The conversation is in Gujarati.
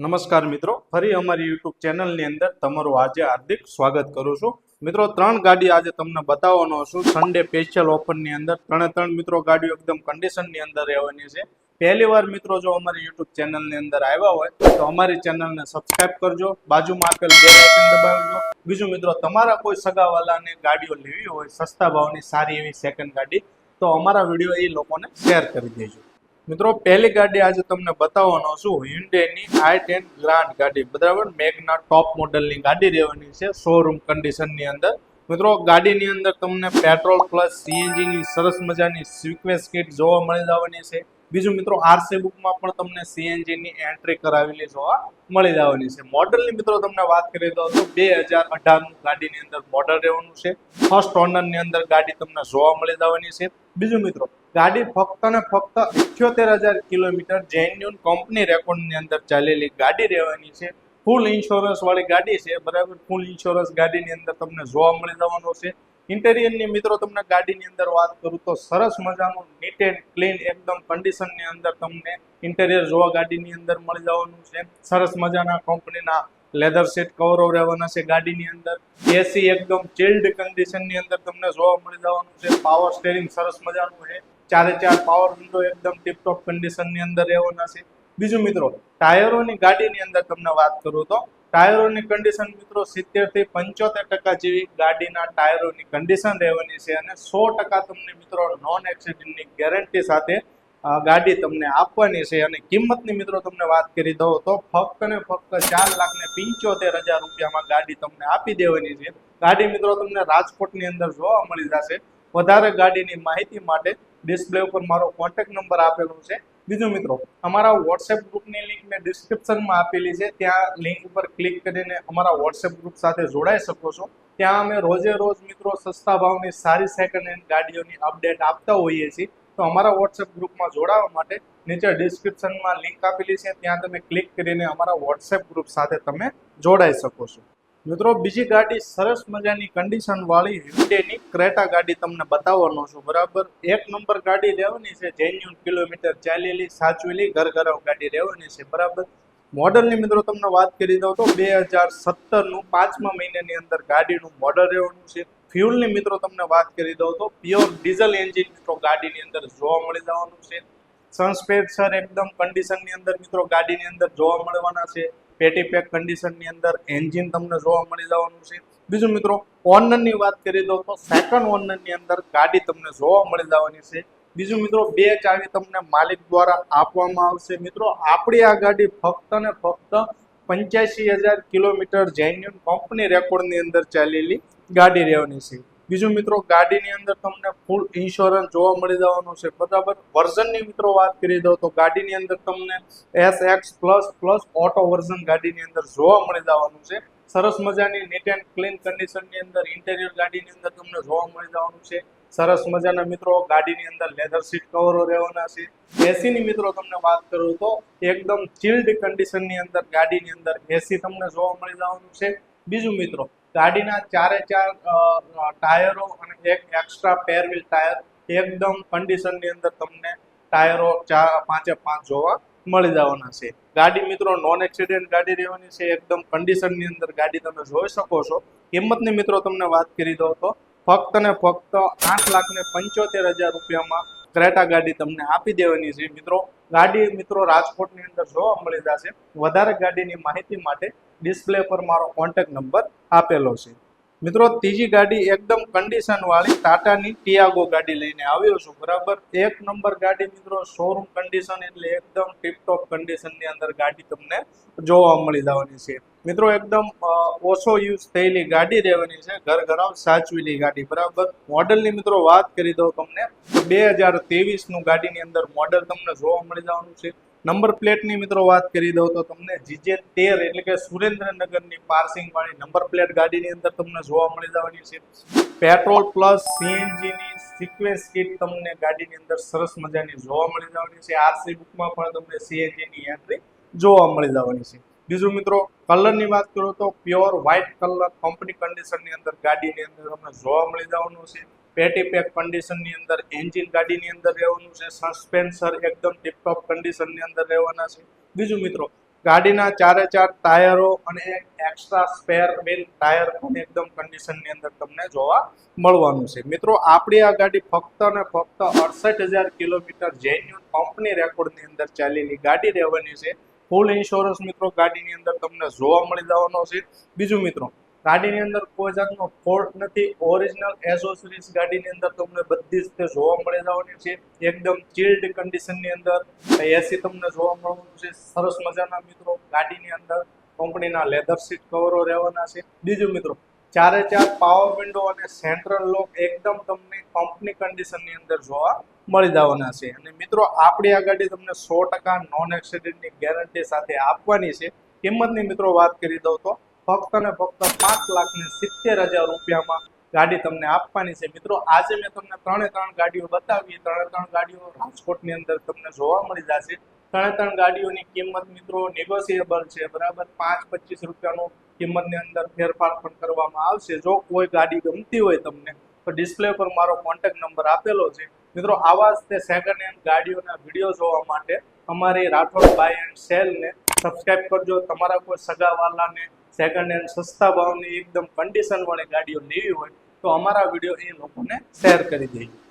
નમસ્કાર મિત્રો. ફરી અમારી યુટ્યુબ ચેનલની અંદર તમારું આજે હાર્દિક સ્વાગત કરું છું. મિત્રો, ત્રણ ગાડી આજે તમને બતાવવાનો છું. સન્ડે સ્પેશિયલ ઓફરની અંદર ત્રણે ત્રણ મિત્રો ગાડીઓ એકદમ કન્ડિશનની અંદર રહેવાની છે. પહેલી વાર મિત્રો જો અમારી યુટ્યુબ ચેનલની અંદર આવ્યા હોય, તો અમારી ચેનલને સબસ્ક્રાઇબ કરજો. બાજુમાં આપેલ બે આઇકન દબાવજો. બીજું મિત્રો, તમારા કોઈ સગાવાલાને ગાડીઓ લેવી હોય, સસ્તા ભાવની સારી એવી સેકન્ડ ગાડી, તો અમારા વીડિયો એ લોકોને શેર કરી દેજો. મિત્રો, પહેલી ગાડી આજે તમને બતાવવાનો છું. હ્યુન્ડેની આઈ ટેન ગ્રાન્ડ ગાડી. બરાબર? મેગના ટોપ મોડલની ગાડી રહેવાની છે શોરૂમ કન્ડિશનની અંદર. મિત્રો, ગાડીની અંદર તમને પેટ્રોલ પ્લસ સીએનજીની સરસ મજાની સિક્વેન્સ કિટ જોવા મળી જવાની છે. બીજું મિત્રો આરસી બુકમાં પણ તમને સીએનજીની એન્ટ્રી કરાવેલી જોવા મળી જવાની છે. મોડલની મિત્રો તમને વાત કરી દઉં તો બે હજાર અઢારનું ગાડીની અંદર મોડલ રહેવાનું છે. ફર્સ્ટ ઓનરની અંદર ગાડી તમને જોવા મળી જવાની છે. બીજું મિત્રો, ગાડી ફક્ત ને ફક્ત ઇઠ્યોતેર હજાર કિલોમીટર જેન્યુન કંપની રેકોર્ડની અંદર ચાલેલી ગાડી રહેવાની છે. ફૂલ ઇન્સ્યોરન્સ વાળી ગાડી છે. બરાબર ફૂલ ઇન્સ્યોરન્સ ગાડીની અંદર તમને જોવા મળી જવાનો છે. ઇન્ટેરિયરની મિત્રો, તમને ગાડીની અંદર વાત કરું તો સરસ મજાનું નીટ એન્ડ ક્લીન એકદમ કન્ડિશનની અંદર તમને ઇન્ટેરિયર જોવા ગાડીની અંદર મળી જવાનું છે. સરસ મજાના કંપનીના લેધર સીટ કવરો રહેવાના છે ગાડીની અંદર. એસી એકદમ ચિલ્ડ કન્ડિશનની અંદર તમને જોવા મળી જવાનું છે. પાવર સ્ટેરિંગ સરસ મજાનું છે. ચારે ચાર પાવર વિન્ડો એકદમ ટીપટોપ કન્ડિશનની અંદર રહેવાના છે. બીજું મિત્રો ટાયરોની ગાડીની અંદર તમને વાત કરું તો ટાયરોની કન્ડિશન મિત્રો સિત્તેરથી પંચોતેર ટકા જેવી ગાડીના ટાયરોની કન્ડિશન રહેવાની છે અને સો ટકા તમને મિત્રો નોન એક્સિડન્ટની ગેરંટી સાથે ગાડી તમને આપવાની છે અને કિંમતની મિત્રો તમને વાત કરી દઉં તો ફક્ત ને ફક્ત ચાર લાખ ને પંચોતેર હજાર રૂપિયામાં ગાડી તમને આપી દેવાની છે. ગાડી મિત્રો તમને રાજકોટની અંદર જોવા મળી જશે. વધારે ગાડીની માહિતી માટે ડિસ્પ્લે ઉપર મારો કોન્ટેક્ટ નંબર આપેલો છે. બીજું મિત્રો, અમારા વોટ્સએપ ગ્રુપની લિંક મેં ડિસ્ક્રિપ્શનમાં આપેલી છે. ત્યાં લિંક ઉપર ક્લિક કરીને અમારા વોટ્સએપ ગ્રુપ સાથે જોડાઈ શકો છો. ત્યાં અમે રોજે રોજ મિત્રો સસ્તા ભાવની સારી સેકન્ડ હેન્ડ ગાડીઓની અપડેટ આપતા હોઈએ છીએ. તો અમારા વોટ્સએપ ગ્રુપમાં જોડાવા માટે નીચે ડિસ્ક્રિપ્શનમાં લિંક આપેલી છે. ત્યાં તમે ક્લિક કરીને અમારા વોટ્સએપ ગ્રુપ સાથે તમે જોડાઈ શકો છો. મિત્રો, બીજી ગાડી સરસ મજાની કન્ડિશન વાળી હ્યુન્ડેની ક્રેટા ગાડી તમને બતાવવાનો છું, બરાબર? એક નંબર ગાડી રહેવાની છે જેન્યુન કિલોમીટર ચાલેલી, સાચવેલી ઘરઘરાવ ગાડી રહેવાની છે, બરાબર? મોડલની મિત્રો, તમને વાત કરી દઉં તો બે હજાર સત્તરનું પાંચમા મહિનાની અંદર ગાડીનું મોડલ રહેવાનું છે. ફ્યુલની મિત્રો, તમને વાત કરી દઉં તો પ્યોર ડીઝલ એન્જિન મિત્રો ગાડીની અંદર જોવા મળી જવાનું છે. સનસ્પેન્સર એકદમ કન્ડિશનની અંદર મિત્રો ગાડીની અંદર જોવા મળવાના છે. પેટી પેક કન્ડિશનની અંદર એન્જિન તમને જોવા મળી જવાનું છે. બીજું મિત્રો ઓનરની વાત કરી દઉં તો સેકન્ડ ઓનરની અંદર ગાડી તમને જોવા મળી જવાની છે. બીજું મિત્રો, બે ચાવી તમને માલિક દ્વારા આપવામાં આવશે. મિત્રો, આપણી આ ગાડી ફક્ત ને ફક્ત પંચ્યાસી હજાર કિલોમીટર જેન્યુન કંપની રેકોર્ડની અંદર ચાલેલી ગાડી રહેવાની છે. બીજું મિત્રો, ગાડીની અંદર તમને ફૂલ ઇન્સ્યોરન્સ જોવા મળી જવાનું છે. બરાબર? વર્ઝનની મિત્રો વાત કરી દઉં તો ગાડીની અંદર તમને S X plus plus auto version ગાડીની અંદર જોવા મળી જવાનું છે. સરસ મજાની નીટ એન્ડ ક્લીન કન્ડિશનની અંદર ઇન્ટેરિયર ગાડીની અંદર તમને જોવા મળી જવાનું છે. સરસ મજાના મિત્રો, ગાડીની અંદર લેધર સીટ કવરો રહેવાના છે. એસીની મિત્રો તમને વાત કરું તો એકદમ ચિલ્ડ કન્ડિશનની અંદર ગાડીની અંદર એસી તમને જોવા મળી જવાનું છે. બીજું મિત્રો, ગાડીના ચારે ચાર ટાયરો અને એક એક્સ્ટ્રા પેરવીલ ટાયર એકદમ કન્ડિશનની અંદર તમને ટાયરો ચાર પાંચે પાંચ જોવા મળી જવાના છે. ગાડી મિત્રો નોન એક્સિડન્ટ ગાડી રહેવાની છે, એકદમ કન્ડિશનની અંદર ગાડી તમે જોઈ શકો છો. કિંમતની મિત્રો, તમને વાત કરી દઉં તો ફક્ત ને ફક્ત આઠ લાખ ને પંચોતેર હજાર રૂપિયામાં ક્રેટા ગાડી તમને આપી દેવાની છે. મિત્રો, ગાડી મિત્રો રાજકોટની અંદર જોવા મળી જશે. વધારે ગાડીની માહિતી માટે ડિસ્પ્લે પર મારો કોન્ટેક્ટ નંબર આપેલો છે. મિત્રો, ત્રીજી ગાડી એકદમ કન્ડિશન વાળી ટાટાની ટિયાગો ગાડી લઈને આવ્યો છું. બરાબર? એક નંબર ગાડી મિત્રો શોરૂમ કન્ડિશન એટલે એકદમ ટીપટોપ કન્ડિશનની અંદર ગાડી તમને જોવા મળી જવાની છે. મિત્રો, એકદમ ઓછો યુઝ થયેલી ગાડી રહેવાની છે. ઘર ઘરાવ સાચવેલી ગાડી. બરાબર? મોડલની મિત્રો, વાત કરી દઉં તમને. બે હજાર તેવીસનું ગાડીની અંદર મોડલ તમને જોવા મળી જવાનું છે. નંબર પ્લેટની મિત્રો વાત કરી દઉં તો તમને જીજે તેર એટલે કે સુરેન્દ્રનગરની પાર્સિંગ વાળી નંબર પ્લેટ ગાડીની અંદર તમને જોવા મળી જવાની છે. પેટ્રોલ પ્લસ સીએનજીની સિક્વેન્સ કીટ તમને ગાડીની અંદર સરસ મજાની જોવા મળી જવાની છે. આરસી બુકમાં પણ તમને સીએનજીની એન્ટ્રી જોવા મળી જવાની છે. બીજું મિત્રો, કલરની વાત કરું તો પ્યોર વ્હાઇટ કલર કંપની કન્ડિશનની અંદર ગાડીની અંદર તમને જોવા મળી જવાનું છે. પેટી પેક કન્ડિશનની અંદર એન્જિન ગાડીની અંદર રહેવાનું છે સસ્પેન્સર એકદમ ટિપટોપ કન્ડિશનની અંદર રહેવાના છે. બીજું મિત્રો, ગાડીના ચારે ચાર ટાયરો અને એક્સ્ટ્રા સ્પેર વ્હીલ ટાયર પણ એકદમ કન્ડિશનની અંદર તમને જોવા મળવાનું છે. મિત્રો, આપણી આ ગાડી ફક્ત અને ફક્ત અડસઠ હજાર કિલોમીટર જેન્યુન કંપની રેકોર્ડની અંદર ચાલેલી ગાડી રહેવાની છે. ફૂલ ઇન્સ્યોરન્સ મિત્રો ગાડીની અંદર તમને જોવા મળી જવાનો છે. બીજું મિત્રો ગાડીની અંદર કોઈ જાતનો ફોલ્ટ નથી. ઓરિજિનલ એસોસરીઝ ગાડીની અંદર તમને બધી જ તે જોવા મળી જવાની છે. એકદમ ચિલ્ડ કન્ડિશનની અંદર એસી તમને જોવા મળવાનું છે. સરસ મજાના મિત્રો ગાડીની અંદર કંપનીના લેધર સીટ કવરો રહેવાના છે. બીજું મિત્રો, ચારે ચાર પાવર વિન્ડો અને સેન્ટ્રલ લોક એકદમ તમને કંપની કન્ડિશનની અંદર જોવા મળી જવાના છે. અને મિત્રો, આપણી આ ગાડી તમને સો ટકા નોન એક્સિડન્ટની ગેરંટી સાથે આપવાની છે. કિંમતની મિત્રો વાત કરી દઉં તો ફક્ત ને ફક્ત પાંચ લાખ ને સિત્તેર હજાર રૂપિયામાં ગાડી તમને આપવાની છે. મિત્રો, આજે મેં તમને ત્રણે ત્રણ ગાડીઓ બતાવી. ત્રણે ત્રણ ગાડીઓ રાજકોટની અંદર તમને જોવા મળી જશે. ત્રણે ત્રણ ગાડીઓની કિંમત મિત્રો નેગોશિયેબલ છે. બરાબર? પાંચ પચીસ રૂપિયાનો કિંમતની અંદર ફેરફાર પણ કરવામાં આવશે. જો કોઈ ગાડી ગમતી હોય તમને, તો ડિસ્પ્લે પર મારો કોન્ટેક્ટ નંબર આપેલો છે. મિત્રો, આવા જ તે સેકન્ડ હેન્ડ ગાડીઓના વીડિયો જોવા માટે અમારી રાઠોડ બાય એન્ડ સેલને સબસ્ક્રાઈબ કરજો. તમારા કોઈ સગાવાલાને સેકન્ડ હેન્ડ સસ્તા ભાવની એકદમ કન્ડિશનવાળી ગાડીઓ લેવી હોય તો અમારા વીડિયો એ લોકોને શેર કરી દેજો